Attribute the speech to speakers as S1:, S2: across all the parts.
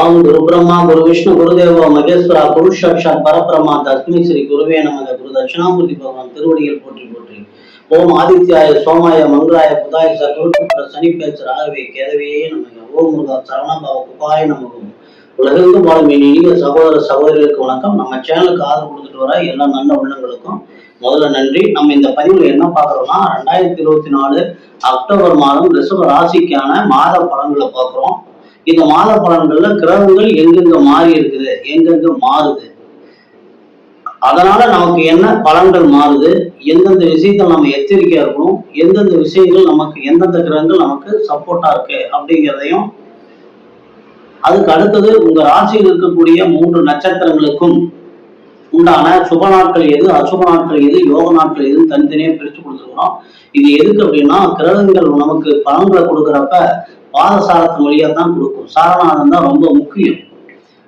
S1: ஓம் குரு பிரம்மா குரு விஷ்ணு குருதேவோ மகேஸ்வரா குரு சாட்சாத் பரபிரமா தஸ்மை ஸ்ரீ குருவே நமக குரு தட்சிணாமூர்த்தி பகவான் திருவடிகள் போற்றி போற்றி. ஓம் ஆதித்யாய சோமாய மங்களாய புதாய சகுருபுத்திர சனி பேச்சு ராகவே கேதவே நமக. ஓம் முருகா சரணபாவ குபாய நமகம். உலகெங்கும் வாழும் என் இனிய சகோதர சகோதரிகளுக்கு வணக்கம். நம்ம சேனலுக்கு ஆதரவு கொடுத்துட்டு வர எல்லா நல்ல உள்ளங்களுக்கும் முதல்ல நன்றி. நம்ம இந்த பதிவுல என்ன பார்க்கறோம்னா ரெண்டாயிரத்தி இருபத்தி நாலு அக்டோபர் மாதம் ரிஷப ராசிக்கான மாத பலன்களை பார்க்குறோம். இந்த மாத பலன்கள்ல கிரகங்கள் எங்கெங்க மாறி இருக்குது எங்கெங்க மாறுது? அதனால நமக்கு என்ன பலன்கள் மாறுது? எந்தெந்த விஷயத்தில் நம்ம எச்சரிக்கையா இருக்கணும்? எந்தெந்த விஷயங்கள் நமக்கு எந்தெந்த கிரகங்கள் நமக்கு சப்போர்ட்டா இருக்கு அப்படிங்கிறதையும் அதுக்கு அடுத்தது உங்க ராசியில் இருக்கக்கூடிய மூன்று நட்சத்திரங்களுக்கும் உண்டான சுப நாட்கள் எது? அசுப நாட்கள் எது? யோக நாட்கள் எதுன்னு தனித்தனியா பிரித்து கொடுத்துருக்கிறோம். இது எதுக்கு அப்படின்னா கிரகங்கள் நமக்கு பலன்களை கொடுக்குறப்ப பாதசாரத்து வழியா தான் கொடுக்கும். சாரநாதன் தான் ரொம்ப முக்கியம்.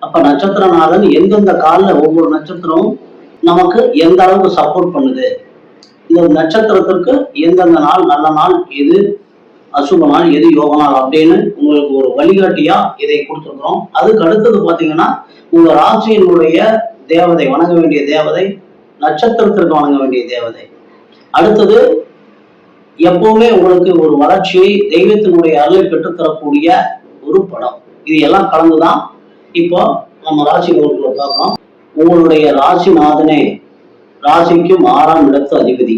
S1: அப்ப நட்சத்திரநாதன் எந்தெந்த காலில் ஒவ்வொரு நட்சத்திரமும் நமக்கு எந்த அளவுக்கு சப்போர்ட் பண்ணுது? இந்த நட்சத்திரத்திற்கு எந்தெந்த நாள் நல்ல நாள் எது அசுப நாள் எது யோக நாள் அப்படின்னு உங்களுக்கு ஒரு வழிகாட்டியா இதை கொடுத்துருக்குறோம். அதுக்கு அடுத்தது பார்த்தீங்கன்னா உங்க ராசியினுடைய தேவதை வணங்க வேண்டிய தேவதை நட்சத்திரத்திற்கு வணங்க வேண்டிய தேவதை. அடுத்தது எப்பவுமே உங்களுக்கு ஒரு வளர்ச்சியை தெய்வத்தினுடைய அருளை பெற்றுத்தரக்கூடிய ஒரு படம். இது எல்லாம் கலந்துதான் இப்போ நம்ம ராசி நோக்கில் பார்க்கலாம் உங்களுடைய ராசிநாதனே ராசிக்கும் ஆறாம் இடத்து அதிபதி.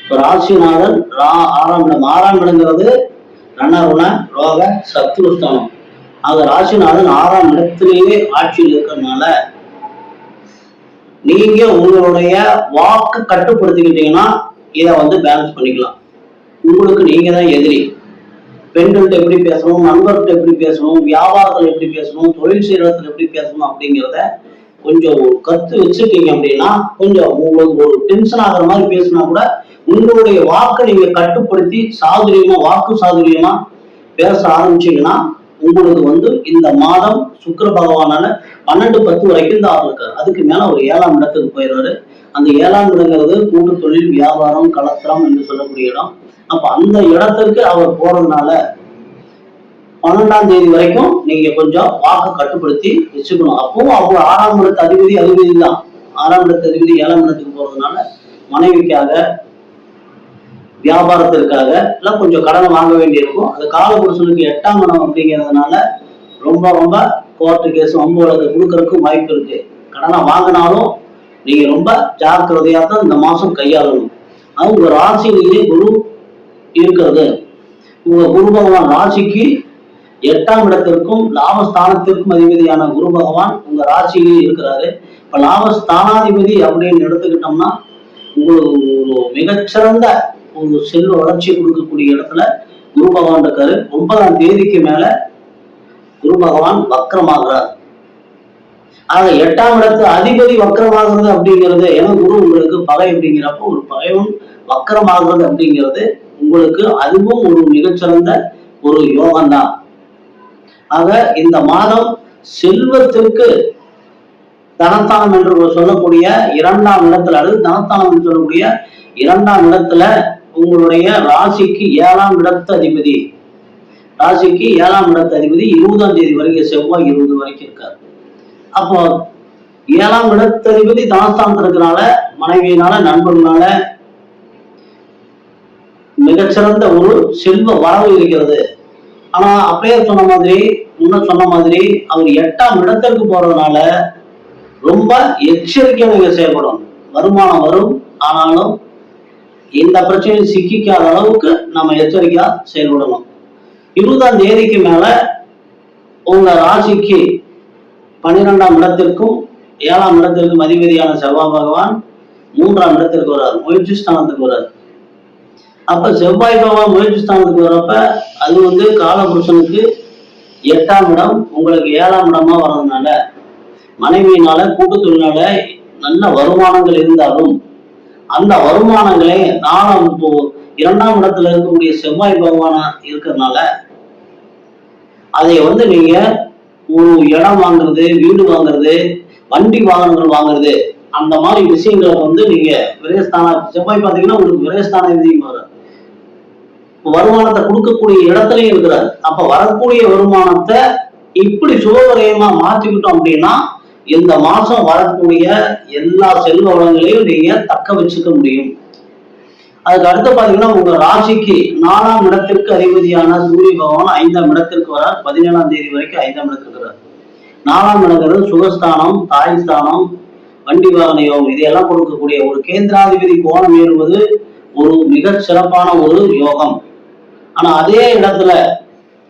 S1: இப்போ ராசிநாதன் ரா ஆறாம் இடம். ஆறாம் இடங்கிறது ரணருண ரோக சத்ருஸ்தானம் ஆக ராசிநாதன் ஆறாம் இடத்திலேயே ஆட்சியில் இருக்கிறதுனால நீங்க உங்களுடைய வாக்கு கட்டுப்படுத்திக்கிட்டீங்கன்னா இதை வந்து பேலன்ஸ் பண்ணிக்கலாம். உங்களுக்கு நீங்க தான் எதிரி. பெண்கள்கிட்ட எப்படி பேசணும் நண்பர்கிட்ட எப்படி பேசணும் வியாபாரத்துல எப்படி பேசணும் தொழில் செய்யறதுல எப்படி பேசணும் அப்படிங்கிறத கொஞ்சம் கற்று கத்து அப்படின்னா கொஞ்சம் உங்களுக்கு ஒரு டென்ஷன் ஆகிற மாதிரி பேசினா கூட உங்களுடைய வாக்கை நீங்க கட்டுப்படுத்தி சாதுரியமா வாக்கு சாதுரியமா பேச ஆரம்பிச்சீங்கன்னா உங்களுக்கு வந்து இந்த மாதம் சுக்கர பகவானால பன்னெண்டு பத்து வரைக்கும் தான் இருக்காரு அதுக்கு மேல ஒரு ஏழாம் இடத்துக்கு போயிடுவாரு. அந்த ஏழாம் இடங்கிறது கூட்டு தொழில் வியாபாரம் கலத்திரம் என்று சொல்லக்கூடிய இடம். அப்ப அந்த இடத்திற்கு அவர் போறதுனால பன்னெண்டாம் தேதி வரைக்கும் நீங்க கொஞ்சம் வாக்கு கட்டுப்படுத்தி வச்சுக்கணும். அப்பவும் அவங்க ஆறாம் இடத்து அதிபதி அதிபதி தான். ஆறாம் இடத்து அதிபதி ஏழாம் இடத்துக்கு போறதுனால மனைவிக்காக வியாபாரத்திற்காக எல்லாம் கொஞ்சம் கடனை வாங்க வேண்டியிருக்கும். அது காலபுருஷனுக்கு எட்டாம் இடம் அப்படிங்கிறதுனால ரொம்ப ரொம்ப கோர்ட்டு கேஸ் வம்பு வழக்கு கொடுக்கறதுக்கும் வாய்ப்பு இருக்கு. கடனை வாங்கினாலும் நீங்க ரொம்ப ஜாக்கிரதையா தான் இந்த மாசம் கையாளணும். அது உங்க ராசியிலேயே குரு இருக்கிறது. உங்க குரு பகவான் ராசிக்கு எட்டாம் இடத்திற்கும் லாபஸ்தானத்திற்கும் அதிபதியான குரு பகவான் உங்க ராசியிலேயே இருக்கிறாரு. இப்ப லாபஸ்தானாதிபதி அப்படின்னு எடுத்துக்கிட்டோம்னா உங்களுக்கு ஒரு மிகச்சிறந்த ஒரு செல்வ வளர்ச்சி கொடுக்கக்கூடிய இடத்துல குரு பகவான் இருக்காரு. ஒன்பதாம் தேதிக்கு மேல குரு பகவான் வக்கரமாகிறார் ஆக எட்டாம் இடத்து அதிபதி வக்கரமாகிறது அப்படிங்கிறது ஏன்னா குரு உங்களுக்கு பகை அப்படிங்கிறப்போ ஒரு பகைவன் வக்கரமாகிறது அப்படிங்கிறது உங்களுக்கு அதுவும் ஒரு மிகச்சிறந்த ஒரு யோகம் தான் ஆக இந்த மாதம் செல்வத்திற்கு தனத்தானம் என்று சொல்லக்கூடிய இரண்டாம் இடத்துல அல்லது தனத்தானம் என்று சொல்லக்கூடிய இரண்டாம் இடத்துல உங்களுடைய ராசிக்கு ஏழாம் இடத்து அதிபதி. ராசிக்கு ஏழாம் இடத்து அதிபதி இருபதாம் தேதி வரைக்கும் செவ்வாய் இருபது வரைக்கும் இருக்காரு. அப்போ ஏழாம் இடத்து அதிபதி இருக்கிறனால மனைவியினால நண்பர்களால மிகச்சிறந்த ஒரு செல்வ வரவு இருக்கிறது. ஆனா அப்பயே சொன்ன மாதிரி முன்ன சொன்ன மாதிரி அவர் எட்டாம் இடத்திற்கு போறதுனால ரொம்ப எச்சரிக்கையாக நீங்க செயல்படும். வருமானம் வரும் ஆனாலும் எந்த பிரச்சனையும் சிக்கிக்காத அளவுக்கு நம்ம எச்சரிக்கையா செயல்படணும். இருபதாம் தேதிக்கு மேல உங்க ராசிக்கு பன்னிரெண்டாம் இடத்திற்கும் ஏழாம் இடத்திற்கும் அதிபதியான செவ்வாய் பகவான் மூன்றாம் இடத்திற்கு வர்றார் முயற்சி ஸ்தானத்துக்கு வர்றார். அப்ப செவ்வாய் பகவான் முயற்சி ஸ்தானத்துக்கு வர்றப்ப அது வந்து காலபுருஷனுக்கு எட்டாம் இடம் உங்களுக்கு ஏழாம் இடமா வர்றதுனால மனைவியினால கூட்டத்தொழிலால நல்ல வருமானங்கள் இருந்தாலும் அந்த வருமானங்களை நாலாம் இப்போ இரண்டாம் இடத்துல இருக்கக்கூடிய செவ்வாய் பகவானா இருக்கிறதுனால அதை வந்து நீங்க ஒரு இடம் வாங்குறது வீடு வாங்குறது வண்டி வாகனங்கள் வாங்குறது அந்த மாதிரி விஷயங்களை வந்து நீங்க விரயஸ்தான செவ்வாய் பார்த்தீங்கன்னா உங்களுக்கு விரயஸ்தான விதியும் வரும். வருமானத்தை கொடுக்கக்கூடிய இடத்துலயும் இருக்கிறார். அப்ப வரக்கூடிய வருமானத்தை இப்படி சுபவரயமா மாத்திக்கிட்டோம் அப்படின்னா இந்த மாசம் வரக்கூடிய எல்லா செல்வ வளங்களையும் நீங்க தக்க வச்சுக்க முடியும். அதுக்கு அடுத்து பாத்தீங்கன்னா உங்க ராசிக்கு நாலாம் இடத்திற்கு அதிபதியான சூரிய பகவான் ஐந்தாம் இடத்திற்கு வரார். பதினேழாம் தேதி வரைக்கும் ஐந்தாம் இடத்திற்கு வரார் நாலாம் இடங்கிறது சுகஸ்தானம் தாய் ஸ்தானம் வண்டி வாகன யோகம். இதையெல்லாம் கொடுக்கக்கூடிய ஒரு கேந்திராதிபதி கோணம் ஏறுவது ஒரு மிக சிறப்பான ஒரு யோகம். ஆனா அதே இடத்துல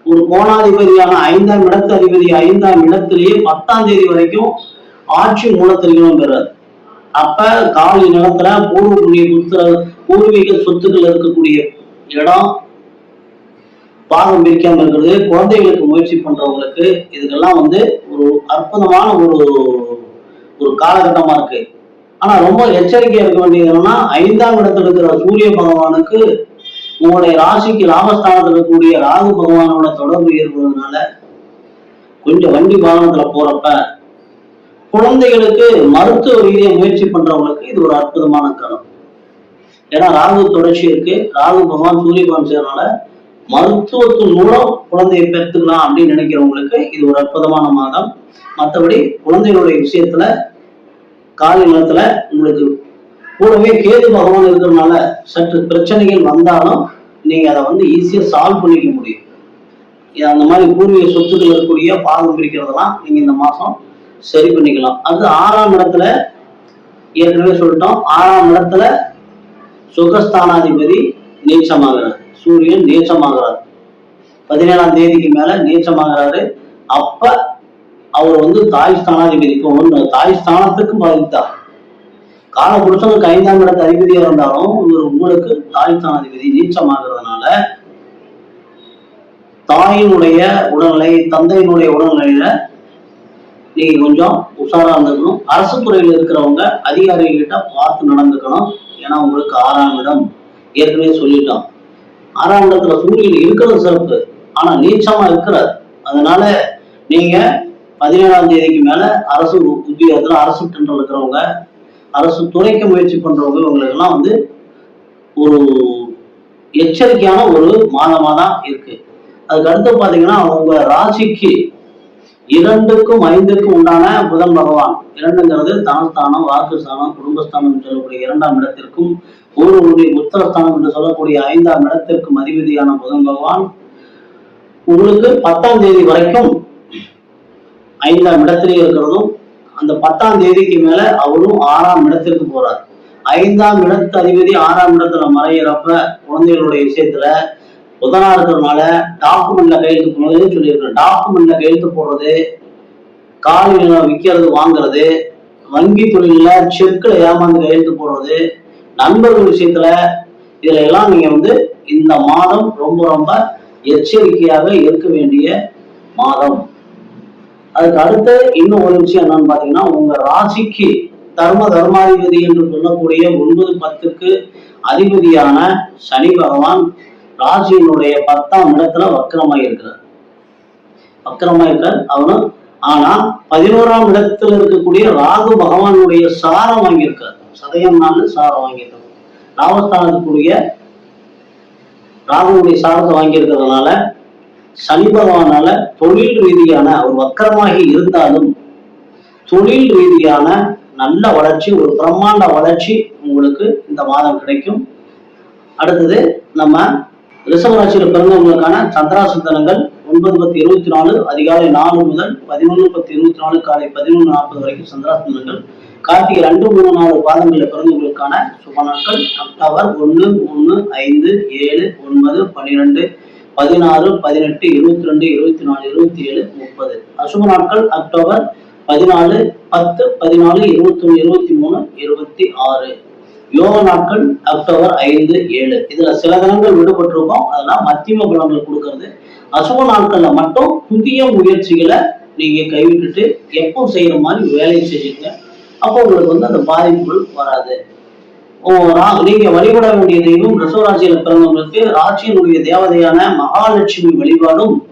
S1: ஒரு கோணாதிபதியான ஐந்தாம் இடத்து அதிபதி ஐந்தாம் இடத்திலேயே பத்தாம் தேதி வரைக்கும் ஆட்சி மூலத்திரிகளும் பெறார். அப்ப காலி நிலத்துல பூர்வ புண்ணிய புத்திர பூர்வீக சொத்துக்கள் இருக்கக்கூடிய இடம் பாகம் பிரிக்காம இருக்கிறது. குழந்தைகளுக்கு முயற்சி பண்றவங்களுக்கு இதுக்கெல்லாம் வந்து ஒரு அற்புதமான ஒரு ஒரு காலகட்டமா இருக்கு. ஆனா ரொம்ப எச்சரிக்கையா இருக்க வேண்டியது என்னன்னா ஐந்தாம் இடத்துல இருக்கிற சூரிய பகவானுக்கு உங்களுடைய ராசிக்கு லாபஸ்தானத்தில் இருக்கக்கூடிய ராகு பகவானோட தொடர்பு ஏற்படுவதனால கொஞ்சம் வண்டி வாகனத்துல போறப்ப குழந்தைகளுக்கு மருத்துவ ரீதியை முயற்சி பண்றவங்களுக்கு இது ஒரு அற்புதமான காலம் ஏன்னா ராகு தொடர்ச்சி இருக்கு. ராகு பகவான் சூரிய பகவான் மருத்துவத்தின் மூலம் குழந்தையை பெற்றுக்கலாம் அப்படின்னு நினைக்கிறவங்களுக்கு இது ஒரு அற்புதமான மாதம். மற்றபடி குழந்தைகளுடைய விஷயத்துல காலை நேரத்துல உங்களுக்கு கூடவே கேது பகவான் இருக்கிறதுனால சற்று பிரச்சனைகள் வந்தாலும் நீங்க அதை வந்து ஈஸியா சால்வ் பண்ணிக்க முடியும். இது அந்த மாதிரி பூர்வீக சொத்துக்கள் இருக்கக்கூடிய பாகம் பிரிக்கிறதெல்லாம் நீங்க இந்த மாசம் சரி பண்ணிக்கலாம். அது ஆறாம் இடத்துல ஏற்கனவே சொல்லிட்டோம். ஆறாம் இடத்துல சுகஸ்தானாதிபதி நீச்சமாகிறார் சூரியன் நீச்சமாகிறார் பதினேழாம் தேதிக்கு மேல நீச்சமாகிறாரு அப்ப அவர் வந்து தாய் ஸ்தானாதிபதிக்கு ஒன்று தாய் ஸ்தானத்துக்கும் பாதித்தார் கால புருஷனுக்கு ஐந்தாம் இடத்து அதிபதியா இருந்தாலும் இவர் உங்களுக்கு தாய் ஸ்தானாதிபதி நீச்சமாகிறதுனால தாயினுடைய உடல்நிலை தந்தையினுடைய உடல்நிலையில நீங்க கொஞ்சம் உஷாரா இருந்துக்கணும். அரசு துறையில இருக்கிறவங்க அதிகாரிகிட்ட பார்த்து நடந்துக்கணும். ஏன்னா உங்களுக்கு ஆறாம் இடம் ஏற்கனவே சொல்லிட்டோம் ஆறாம் இடத்துல சூரியன் இருக்கிறது சிறப்பு. ஆனா நீச்சமா இருக்கிறார். அதனால நீங்க பதினேழாம் தேதிக்கு மேல அரசு உத்தியோகத்துல அரசு டெண்டர் இருக்கிறவங்க அரசு துறைக்க முயற்சி பண்றவங்க இவங்களுக்கு எல்லாம் வந்து ஒரு எச்சரிக்கையான ஒரு மாதமா தான் இருக்கு. அதுக்கு அடுத்து பாத்தீங்கன்னா உங்க ராசிக்கு இரண்டுக்கும் ஐந்துக்கும் உண்டான புதன் பகவான். இரண்டுங்கிறது தனஸ்தானம் வாக்குஸ்தானம் குடும்பஸ்தானம் என்று சொல்லக்கூடிய இரண்டாம் இடத்திற்கும் ஒருவருடைய உத்தரஸ்தானம் என்று சொல்லக்கூடிய ஐந்தாம் இடத்திற்கும் அதிபதியான புதன் பகவான். உங்களுக்கு பத்தாம் தேதி வரைக்கும் ஐந்தாம் இடத்திலே இருக்கிறதும் அந்த பத்தாம் தேதிக்கு மேல அவரும் ஆறாம் இடத்திற்கு போறார். ஐந்தாம் இடத்து அதிபதி ஆறாம் இடத்துல மறையிறப்ப குழந்தைகளுடைய விஷயத்துல புதனா இருக்கிறதுனால டாக்குமெண்ட்ல கையெழுத்து போடுறது சொல்லியிருக்கேன் டாக்குமெண்ட்ல கையெழுத்து போடுறது காலையில் விற்கிறது வாங்குறது வங்கி தொழில செக்குல ஏமாந்து கையெழுத்து போடுறது நண்பர்கள் விஷயத்துல இதுல எல்லாம் நீங்க வந்து இந்த மாதம் ரொம்ப ரொம்ப எச்சரிக்கையாக இருக்க வேண்டிய மாதம். அதுக்கு அடுத்து இன்னும் ஒரு விஷயம் என்னன்னு பாத்தீங்கன்னா உங்க ராசிக்கு தர்ம தர்மாதிபதி என்று சொல்லக்கூடிய ஒன்பது பத்துக்கு அதிபதியான சனி பகவான் ராசியினுடைய பத்தாம் இடத்துல வக்கரமாய் இருக்கிறார். வக்கரமாய் இருக்கிறார் அவனும் ஆனா பதினோராம் இடத்துல இருக்கக்கூடிய ராகு பகவானுடைய சாரம் வாங்கியிருக்கார். சதயம் நாள் சாரம் வாங்கியிருக்கார். லாபஸ்தானத்துக்குரிய ராகுனுடைய சாரத்தை வாங்கியிருக்கிறதுனால சனி பகவானால தொழில் ரீதியான ஒரு வக்கரமாக இருந்தாலும் தொழில் ரீதியான நல்ல வளர்ச்சி ஒரு பிரம்மாண்ட வளர்ச்சி உங்களுக்கு இந்த மாதம் கிடைக்கும். அடுத்தது நம்ம ரிஷபராசியில் பிறந்தவங்களுக்கான சந்திராசந்தனங்கள் ஒன்பது பத்து இருபத்தி நாலு அதிகாலை நாலு முதல் பதினொன்று பத்து இருபத்தி நாலு காலை பதினொன்று நாற்பது வரைக்கும் சந்திராசந்தனங்கள். கார்த்திகை ரெண்டு மூணு நாலு பாதங்களில் பிறந்தவங்களுக்கான சுப நாட்கள் அக்டோபர் ஒன்று மூணு ஐந்து ஏழு ஒன்பது பன்னிரெண்டு பதினாறு பதினெட்டு இருபத்தி ரெண்டு இருபத்தி நாலு இருபத்தி ஏழு முப்பது. அசுப நாட்கள் அக்டோபர் பதினாலு பத்து பதினாலு இருபத்தி ஒன்று இருபத்தி மூணு இருபத்தி ஆறு. யோக நாட்கள் அக்டோபர் ஐந்து ஏழு. இதுல சில தினங்கள் விடுபட்டிருக்கோம். அதெல்லாம் மத்தியம பலன்கள் கொடுக்கறது. அசுப நாட்கள்ல மட்டும் புதிய முயற்சிகளை நீங்க கைவிட்டுட்டு எப்போ செய்யற மாதிரி வேலையை செஞ்சுங்க. அப்போ உங்களுக்கு வந்து அந்த பாதிப்புகள் வராது. ஓ, ரா- நீங்க வழிபட வேண்டிய தெய்வம் ரிஷவராசியில பிறந்தவங்களுக்கு ராசியினுடைய தேவதையான மகாலட்சுமி வழிபாடும்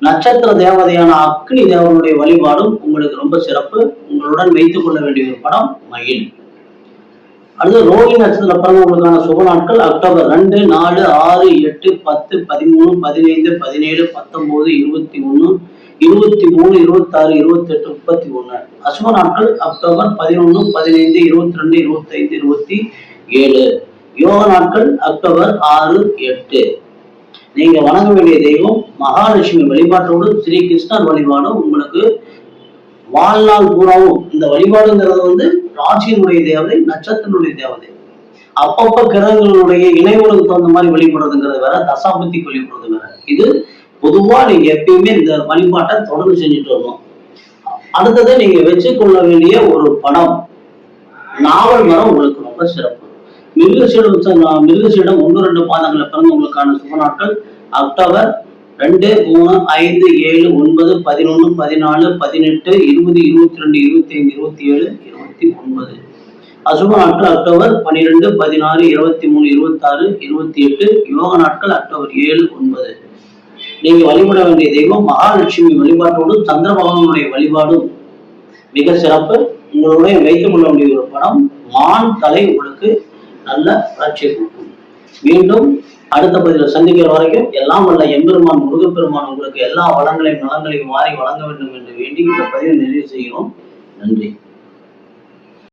S1: நட்சத்திர தேவதையான அக்னி தேவனுடைய வழிபாடும் உங்களுக்கு ரொம்ப சிறப்பு. உங்களுடன் வைத்துக் கொள்ள வேண்டிய ஒரு படம் மயில். அடுத்து ரோஹி நட்சத்திர பிறந்தவங்களுக்கான சுப நாட்கள் அக்டோபர் ரெண்டு நாலு ஆறு எட்டு பத்து பதிமூணு பதினைந்து பதினேழு பத்தொன்பது இருபத்தி ஒண்ணு இருபத்தி மூணு இருபத்தாறு இருபத்தி எட்டு முப்பத்தி ஒன்று அசுப நாட்கள் அக்டோபர் பதினொன்று பதினைந்து இருபத்தி ரெண்டு இருபத்தி ஐந்து இருபத்தி ஏழு. யோக நாட்கள் அக்டோபர் ஆறு எட்டு. நீங்க வணங்க வேண்டிய தெய்வம் மகாலட்சுமி வழிபாட்டோடு ஸ்ரீ கிருஷ்ணர் வழிபாடும் உங்களுக்கு வாழ்நாள் பூராவும் இந்த வழிபாடுங்கிறது வந்து ராசியினுடைய தேவதை நட்சத்திரனுடைய தேவதை. அப்பப்ப கிரகங்களுடைய இணைவுகளுக்கு தகுந்த மாதிரி வழிபடுறதுங்கிறது வேற தசாபுத்திக்கு வழிபடுறது வேற. இது பொதுவா நீங்க எப்பயுமே இந்த வழிபாட்டை தொடர்ந்து செஞ்சுட்டு வரணும். அடுத்தது நீங்க வச்சுக்கொள்ள வேண்டிய ஒரு படம் நாவல் மரம் உங்களுக்கு ரொம்ப சிறப்பு. மிருகசீடம் மிருகசீடம் ஒன்று ரெண்டு பாதங்களை பிறந்தவங்களுக்கான சுப நாட்கள் அக்டோபர் ரெண்டு மூணு ஐந்து ஏழு ஒன்பது பதினொன்று பதினாலு பதினெட்டு இருபது இருபத்தி ரெண்டு இருபத்தி ஐந்து இருபத்தி ஏழு இருபத்தி ஒன்பது. அசுப நாட்கள் அக்டோபர் பன்னிரெண்டு பதினாறு இருபத்தி மூணு இருபத்தாறு இருபத்தி எட்டு யோக நாட்கள் அக்டோபர் ஏழு ஒன்பது. நீங்க வழிபட வேண்டிய தெய்வம் மகாலட்சுமி வழிபாட்டோடு சந்திர பகவானுடைய வழிபாடும் மிக சிறப்பு. உங்களுடைய வைத்துக் கொள்ள வேண்டிய ஒரு படம் மான் தலை உங்களுக்கு நல்ல வளர்ச்சியை கொடுக்கும். மீண்டும் அடுத்த பதிவில் சந்திக்கிற வரைக்கும் எல்லாம் வல்ல எம்பெருமான் முருகப்பெருமான் உங்களுக்கு எல்லா வளங்களையும் நலங்களையும் மாறி வழங்க வேண்டும் என்று வேண்டி இந்த பதிவை நிறைவு செய்கிறோம். நன்றி.